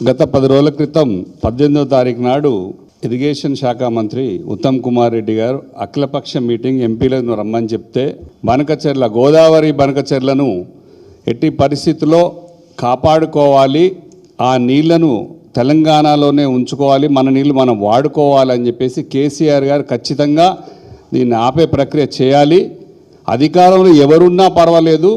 గత పది రోజుల క్రితం పద్దెనిమిదవ తారీఖు నాడు ఇరిగేషన్ శాఖ మంత్రి ఉత్తమ్ కుమార్ రెడ్డి గారు అఖిలపక్ష మీటింగ్ ఎంపీలను రమ్మని చెప్తే బనకచెర్ల గోదావరి బనకచెర్లను ఎట్టి పరిస్థితుల్లో కాపాడుకోవాలి ఆ నీళ్ళను తెలంగాణలోనే ఉంచుకోవాలి మన నీళ్ళు మనం వాడుకోవాలని చెప్పేసి కేసీఆర్ గారు ఖచ్చితంగా దీన్ని ఆపే ప్రక్రియ చేయాలి. అధికారంలో ఎవరున్నా పర్వాలేదు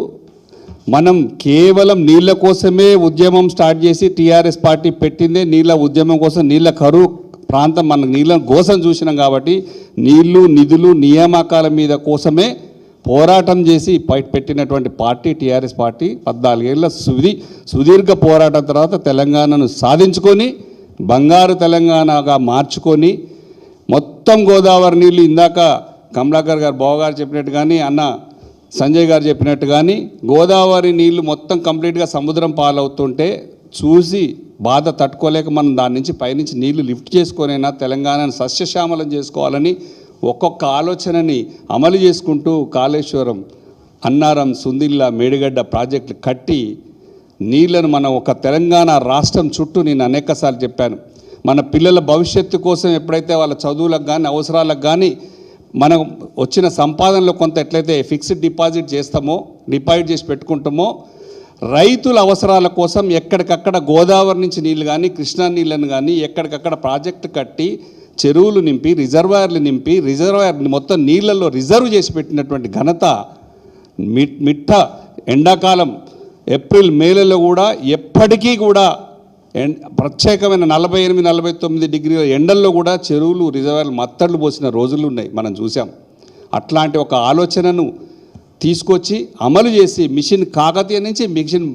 మనం కేవలం నీళ్ళ కోసమే ఉద్యమం స్టార్ట్ చేసి టీఆర్ఎస్ పార్టీ పెట్టిందే నీళ్ళ ఉద్యమం కోసం నీళ్ళ కరువు ప్రాంతం మనకు నీళ్ళ కోసం చూసినాం కాబట్టి నీళ్ళు నిధులు నియామకాల మీద కోసమే పోరాటం చేసి పెట్టినటువంటి పార్టీ టీఆర్ఎస్ పార్టీ పద్నాలుగేళ్ళ సుదీ సుదీర్ఘ పోరాటం తర్వాత తెలంగాణను సాధించుకొని బంగారు తెలంగాణగా మార్చుకొని మొత్తం గోదావరి నీళ్ళు ఇందాక కమలాకర్ గారు బావగారు చెప్పినట్టు కానీ అన్న సంజయ్ గారు చెప్పినట్టు కానీ గోదావరి నీళ్ళు మొత్తం కంప్లీట్గా సముద్రం పాలవుతుంటే చూసి బాధ తట్టుకోలేక మనం దాని నుంచి పైనుంచి నీళ్ళు లిఫ్ట్ చేసుకొనైనా తెలంగాణను సస్యశ్యామలం చేసుకోవాలని ఒక్కొక్క ఆలోచనని అమలు చేసుకుంటూ కాళేశ్వరం అన్నారం సుందిల్లా మేడిగడ్డ ప్రాజెక్టులు కట్టి నీళ్ళను మనం ఒక తెలంగాణ రాష్ట్రం చుట్టూ నేను అనేకసార్లు చెప్పాను. మన పిల్లల భవిష్యత్తు కోసం ఎప్పుడైతే వాళ్ళ చదువులకు కానీ అవసరాలకు కానీ మనం వచ్చిన సంపాదనలో కొంత ఎట్లయితే ఫిక్స్డ్ డిపాజిట్ చేస్తామో డిపాజిట్ చేసి పెట్టుకుంటామో రైతుల అవసరాల కోసం ఎక్కడికక్కడ గోదావరి నుంచి నీళ్ళు కానీ కృష్ణా నీళ్ళను కానీ ఎక్కడికక్కడ ప్రాజెక్టు కట్టి చెరువులు నింపి రిజర్వాయర్లు నింపి రిజర్వాయర్ మొత్తం నీళ్ళల్లో రిజర్వ్ చేసి పెట్టినటువంటి ఘనత మిట్ట ఎండాకాలం ఏప్రిల్ మేలలో కూడా ఎప్పటికీ కూడా ఎండ్ ప్రత్యేకమైన నలభై ఎనిమిది నలభై తొమ్మిది డిగ్రీల ఎండల్లో కూడా చెరువులు రిజర్వాయర్లు మత్తళ్ళు పోసిన రోజులు ఉన్నాయి. మనం చూసాం అట్లాంటి ఒక ఆలోచనను తీసుకొచ్చి అమలు చేసి మిషన్ కాకతీయ నుంచి మిషన్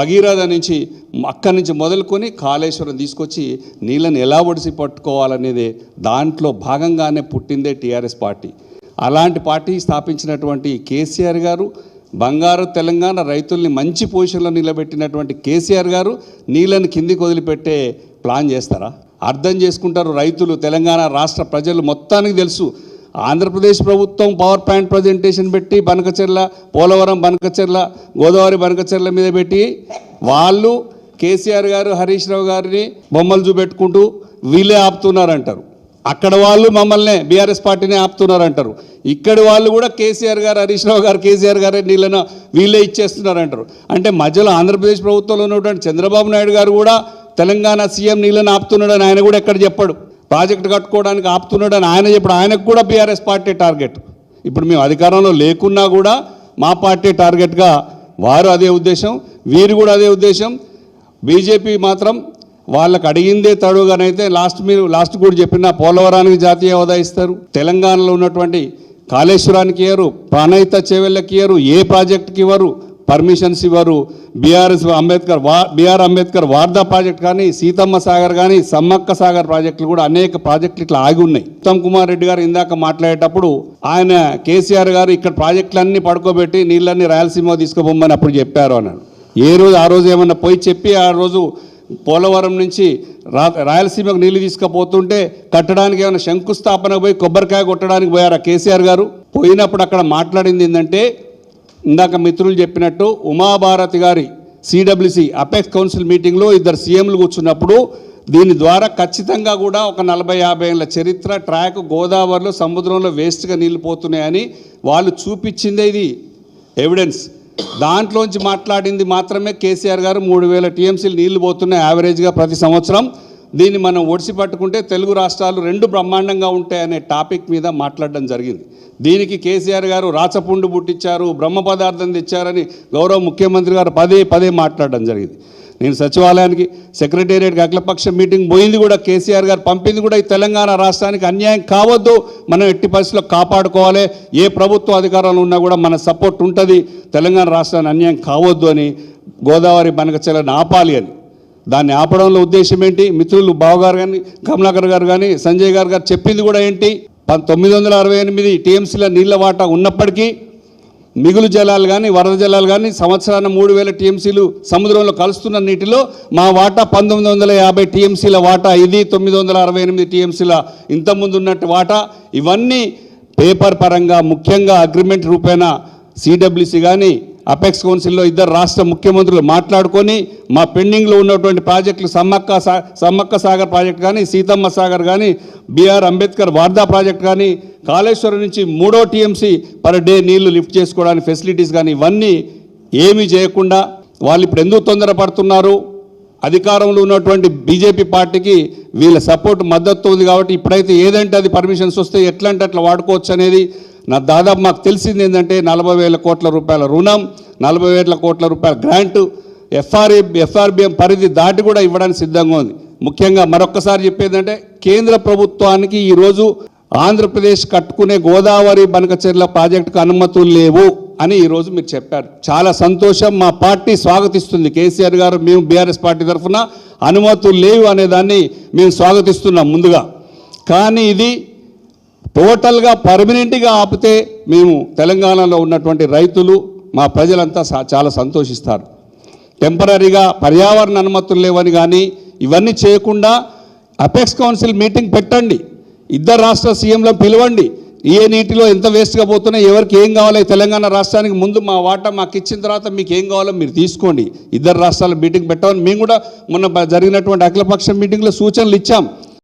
భగీరథ నుంచి అక్కడి నుంచి మొదలుకొని కాళేశ్వరం తీసుకొచ్చి నీళ్ళని ఎలా ఒడిసి పట్టుకోవాలనేది దాంట్లో భాగంగానే పుట్టిందే టీఆర్ఎస్ పార్టీ. అలాంటి పార్టీ స్థాపించినటువంటి కేసీఆర్ గారు బంగారు తెలంగాణ రైతుల్ని మంచి పొజిషన్లో నిలబెట్టినటువంటి కేసీఆర్ గారు నీళ్ళని కిందికి వదిలిపెట్టే ప్లాన్ చేస్తారా? అర్థం చేసుకుంటారు రైతులు తెలంగాణ రాష్ట్ర ప్రజలు మొత్తానికి తెలుసు. ఆంధ్రప్రదేశ్ ప్రభుత్వం పవర్ పాయింట్ ప్రజెంటేషన్ పెట్టి బనకచెర్ల పోలవరం బనకచెర్ల గోదావరి బనకచెర్ల మీద పెట్టి వాళ్ళు కేసీఆర్ గారు హరీష్ రావు గారిని బొమ్మలు చూపెట్టుకుంటూ వీళ్ళే ఆపుతున్నారంటారు. అక్కడ వాళ్ళు మమ్మల్ని బీఆర్ఎస్ పార్టీని ఆపుతున్నారంటారు. ఇక్కడ వాళ్ళు కూడా కేసీఆర్ గారు హరీష్ రావు గారు కేసీఆర్ గారు నీళ్ళను వీళ్ళే ఇచ్చేస్తున్నారంటారు. అంటే మధ్యలో ఆంధ్రప్రదేశ్ ప్రభుత్వంలో ఉన్నటువంటి చంద్రబాబు నాయుడు గారు కూడా తెలంగాణ సీఎం నీళ్ళని ఆపుతున్నాడని ఆయన కూడా ఎక్కడ చెప్పాడు. ప్రాజెక్టు కట్టుకోవడానికి ఆపుతున్నాడని ఆయన చెప్పాడు. ఆయనకు కూడా బీఆర్ఎస్ పార్టీ టార్గెట్. ఇప్పుడు మేము అధికారంలో లేకున్నా కూడా మా పార్టీ టార్గెట్గా వారు అదే ఉద్దేశం వీరు కూడా అదే ఉద్దేశం. బీజేపీ మాత్రం వాళ్ళకి అడిగిందే తడుగానైతే లాస్ట్ మీరు లాస్ట్ కూడా చెప్పిన పోలవరానికి జాతీయ హోదా ఇస్తారు. తెలంగాణలో ఉన్నటువంటి కాళేశ్వరానికి ఇవ్వరు ప్రాణయిత చెవెళ్ళకి ఇవ్వరు ఏ ప్రాజెక్టుకి ఇవ్వరు పర్మిషన్స్ ఇవ్వరు. బీఆర్ఎస్ అంబేద్కర్ వా బీఆర్ అంబేద్కర్ వార్దా ప్రాజెక్ట్ కానీ సీతమ్మ సాగర్ కానీ సమ్మక్క సాగర్ ప్రాజెక్టులు కూడా అనేక ప్రాజెక్టులు ఇట్లా ఆగి ఉన్నాయి. ఉత్తమ్ కుమార్ రెడ్డి గారు ఇందాక మాట్లాడేటప్పుడు ఆయన కేసీఆర్ గారు ఇక్కడ ప్రాజెక్టులన్నీ పడుకోబెట్టి నీళ్ళన్నీ రాయలసీమ తీసుకుపోమని అప్పుడు చెప్పారు అన్నాడు ఏ రోజు ఆ రోజు ఏమన్నా పోయి చెప్పి ఆ రోజు పోలవరం నుంచి రా రాయలసీమకు నీళ్ళు తీసుకుపోతుంటే కట్టడానికి ఏమైనా శంకుస్థాపన పోయి కొబ్బరికాయ కొట్టడానికి పోయారా కేసీఆర్ గారు? పోయినప్పుడు అక్కడ మాట్లాడింది ఏంటంటే ఇందాక మిత్రులు చెప్పినట్టు ఉమాభారతి గారి సిడబ్ల్యూసి అపెక్స్ కౌన్సిల్ మీటింగ్లో ఇద్దరు సీఎంలు కూర్చున్నప్పుడు దీని ద్వారా ఖచ్చితంగా కూడా ఒక నలభై యాభై ఏళ్ళ చరిత్ర ట్రాక్ గోదావరిలో సముద్రంలో వేస్ట్గా నీళ్ళు పోతున్నాయని వాళ్ళు చూపించిందే ఇది. ఎవిడెన్స్ దాంట్లోంచి మాట్లాడింది మాత్రమే కేసీఆర్ గారు మూడు వేల టీఎంసీలు నీళ్ళు పోతున్నాయి యావరేజ్గా ప్రతి సంవత్సరం. దీన్ని మనం ఒడిసి పట్టుకుంటే తెలుగు రాష్ట్రాలు రెండు బ్రహ్మాండంగా ఉంటాయనే టాపిక్ మీద మాట్లాడడం జరిగింది. దీనికి కేసీఆర్ గారు రాచపుండు పుట్టించారు బ్రహ్మ పదార్థం తెచ్చారని గౌరవ ముఖ్యమంత్రి గారు పదే పదే మాట్లాడడం జరిగింది. నేను సచివాలయానికి సెక్రటేరియట్కి అఖిలపక్ష మీటింగ్ పోయింది కూడా కేసీఆర్ గారు పంపింది కూడా ఈ తెలంగాణ రాష్ట్రానికి అన్యాయం కావద్దు మనం ఎట్టి పరిస్థితుల్లో కాపాడుకోవాలి ఏ ప్రభుత్వ అధికారంలో ఉన్నా కూడా మన సపోర్ట్ ఉంటుంది తెలంగాణ రాష్ట్రానికి అన్యాయం కావద్దు అని గోదావరి బనకచెలని ఆపాలి అని. దాన్ని ఆపడంలో ఉద్దేశం ఏంటి? మిత్రులు బావగారు కానీ కమలాకర్ గారు కానీ సంజయ్ గారు గారు చెప్పింది కూడా ఏంటి? పంతొమ్మిది వందల అరవై ఎనిమిది టీఎంసీల నీళ్ళ వాటా ఉన్నప్పటికీ మిగులు జలాలు కానీ వరద జలాలు కానీ సంవత్సరాన మూడు వేల టీఎంసీలు సముద్రంలో కలుస్తున్న నీటిలో మా వాటా పంతొమ్మిది వందల యాభై టీఎంసీల వాటా ఇది తొమ్మిది వందల అరవై ఎనిమిది టీఎంసీల ఇంతకుముందు ఉన్నట్టు వాటా. ఇవన్నీ పేపర్ పరంగా ముఖ్యంగా అగ్రిమెంట్ రూపేణా సిడబ్ల్యూసి కానీ అపెక్స్ కౌన్సిల్లో ఇద్దరు రాష్ట్ర ముఖ్యమంత్రులు మాట్లాడుకొని మా పెండింగ్లో ఉన్నటువంటి ప్రాజెక్టులు సమ్మక్క సా సమ్మక్క సాగర్ ప్రాజెక్ట్ కానీ సీతమ్మ సాగర్ కానీ బీఆర్ అంబేద్కర్ వార్దా ప్రాజెక్ట్ కానీ కాళేశ్వరం నుంచి మూడో టీఎంసీ పర్ డే నీళ్ళు లిఫ్ట్ చేసుకోవడానికి ఫెసిలిటీస్ కానీ ఇవన్నీ ఏమీ చేయకుండా వాళ్ళు ఇప్పుడు ఎందుకు తొందరపడుతున్నారు? అధికారంలో ఉన్నటువంటి బీజేపీ పార్టీకి వీళ్ళ సపోర్ట్ మద్దతు ఉంది కాబట్టి ఇప్పుడైతే ఏదంటే అది పర్మిషన్స్ వస్తే ఎట్లా అంటే అట్లా వాడుకోవచ్చు అనేది నా దాదాపు మాకు తెలిసింది ఏంటంటే నలభై వేల కోట్ల రూపాయల రుణం నలభై వేల కోట్ల రూపాయల గ్రాంటు ఎఫ్ఆర్ఏ ఎఫ్ఆర్బిఎం పరిధి దాటి కూడా ఇవ్వడానికి సిద్ధంగా ఉంది. ముఖ్యంగా మరొక్కసారి చెప్పేదంటే కేంద్ర ప్రభుత్వానికి ఈరోజు ఆంధ్రప్రదేశ్ కట్టుకునే గోదావరి బనకచెర్ల ప్రాజెక్టుకు అనుమతులు లేవు అని ఈరోజు మీరు చెప్పారు. చాలా సంతోషం. మా పార్టీ స్వాగతిస్తుంది. కేసీఆర్ గారు మేము బీఆర్ఎస్ పార్టీ తరఫున అనుమతులు లేవు అనే దాన్ని మేము స్వాగతిస్తున్నాం ముందుగా. కానీ ఇది టోటల్గా పర్మనెంట్గా ఆపితే మేము తెలంగాణలో ఉన్నటువంటి రైతులు మా ప్రజలంతా చాలా సంతోషిస్తారు. టెంపరీగా పర్యావరణ అనుమతులు లేవని కానీ ఇవన్నీ చేయకుండా అపెక్స్ కౌన్సిల్ మీటింగ్ పెట్టండి. ఇద్దరు రాష్ట్ర సీఎంలను పిలవండి. ఏ నీటిలో ఎంత వేస్ట్గా పోతున్నాయి ఎవరికి ఏం కావాలో తెలంగాణ రాష్ట్రానికి ముందు మా వాటా మాకు ఇచ్చిన తర్వాత మీకు ఏం కావాలో మీరు తీసుకోండి. ఇద్దరు రాష్ట్రాల మీటింగ్ పెట్టామని మేము కూడా మొన్న జరిగినటువంటి అఖిలపక్ష మీటింగ్లో సూచనలు ఇచ్చాం.